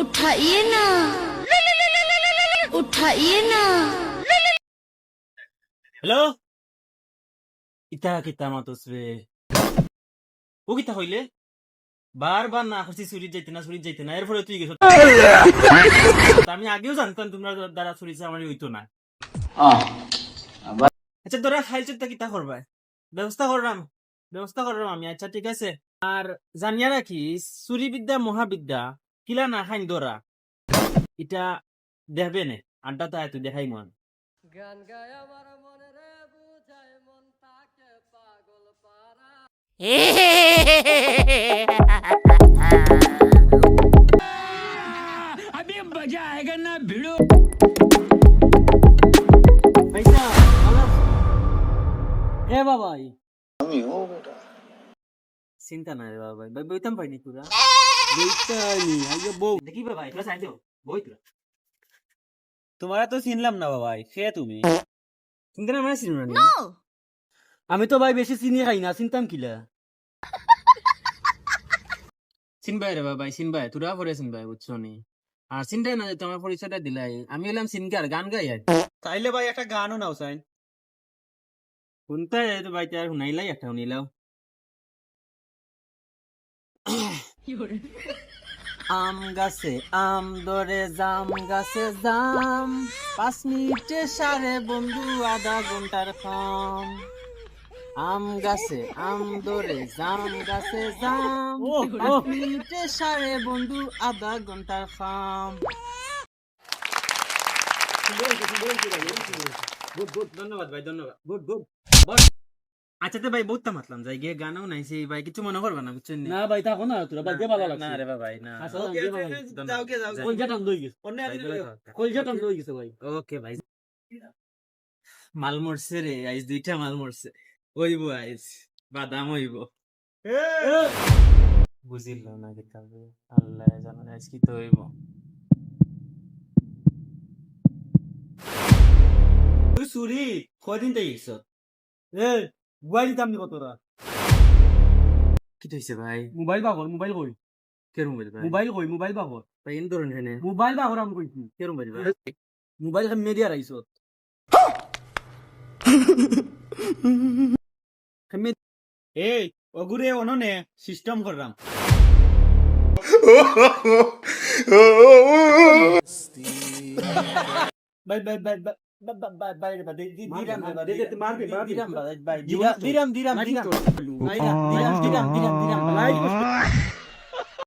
উঠাইয়ে না। উঠাইয়ে না। হ্যালো? ইতা কিতা মাতস ও কিতা হইলে বারবার না করছি চুরি যাইতে না চুরি যাইতে না। এরপরে তুই আমি আগেও জানতাম তোমরা দ্বারা চুরি আমার হইতো না। আচ্ছা তোরা খাইছো তা কিতা করবা ব্যবস্থা করলাম। ব্যবস্থা করলাম আমি আচ্ছা ঠিক আছে? আর জানিয়া রাখিস চুরি বিদ্যা মহাবিদ্যা কিলা না খাইন দরা। এটা দেখবে নে আড্ডা তো তুই দেখাই মন। গান গায় আমার মনে রে বুঝায় মন তাকে পাগল পারা পয়সা এ বাবাই। আমি ও বেটা চিন্তা নাই রে বাবাই ভাই বইতাম পাইনি তোরা আগে বউ। দেখি তোরা চাইছো বই তোরা। তোমারা তো চিনলাম না বাবাই সে তুমি। চিন্তা না মানে চিনি না আমি তো ভাই বেশি চিনি খাই না চিনতাম কিলা? চিনবাই রে বাবাই চিনবাই তোরা পরে চিনবাই বুঝছ নি? আর চিন্তাই না যে তোমার পরিচয়টা দিলাই আমি হলাম সিনকার গান গাই আর তাইলে ভাই একটা গানও নাও চাই। শুনতে তো ভাই তার শুনাইলাই একটা শুনিলাও আম গাছে আম ধরে জাম গাছে জাম। পাঁচ মিনিটে সারে বন্ধু আধা ঘণ্টার কম আম গাছে আম ধরে জাম গাছে জাম। পাঁচ মিনিটে সারে বন্ধু আধা ঘণ্টার কম গুড গুড ধন্যবাদ ভাই ধন্যবাদ। গুড গুড আচ্ছা তো ভাই বহুত মাতলাম যাই গিয়ে গানও নাইছি ভাই কিছু মনে করবা না বুঝছেন না? ভাই থাকো না তোরা ভাই যে ভালো না রে ভাই না। আচ্ছা, যে ভালো কলজা টান লই গেছে। ভাই, কলজা টান লই গেছে ভাই। ওকে ভাই। মাল মরছে রে আইস দুইটা মাল মরছে। ওইব আইস বাদাম হইব। বুঝিল না কিতাবে আল্লাহ জানে আইস কি তো হইব। চুরি কয়দিন তাই গেছ এ মোবাইল দাম নিব তোরা কি হইছে ভাই? মোবাইল বাগর মোবাইল কই কে মোবাইল ভাই? মোবাইল কই মোবাইল বাগর ভাই এন ধরুন হেনে মোবাইল বাগর আমি কইছি কে মোবাইল ভাই? মোবাইল খান মিডিয়া রাইছত এই অগুরে অননে সিস্টেম করলাম বাই বাই বাই বাই। দিরাম দিরাম দিরাম দিরাম দিরাম দিরাম দিরাম দিরাম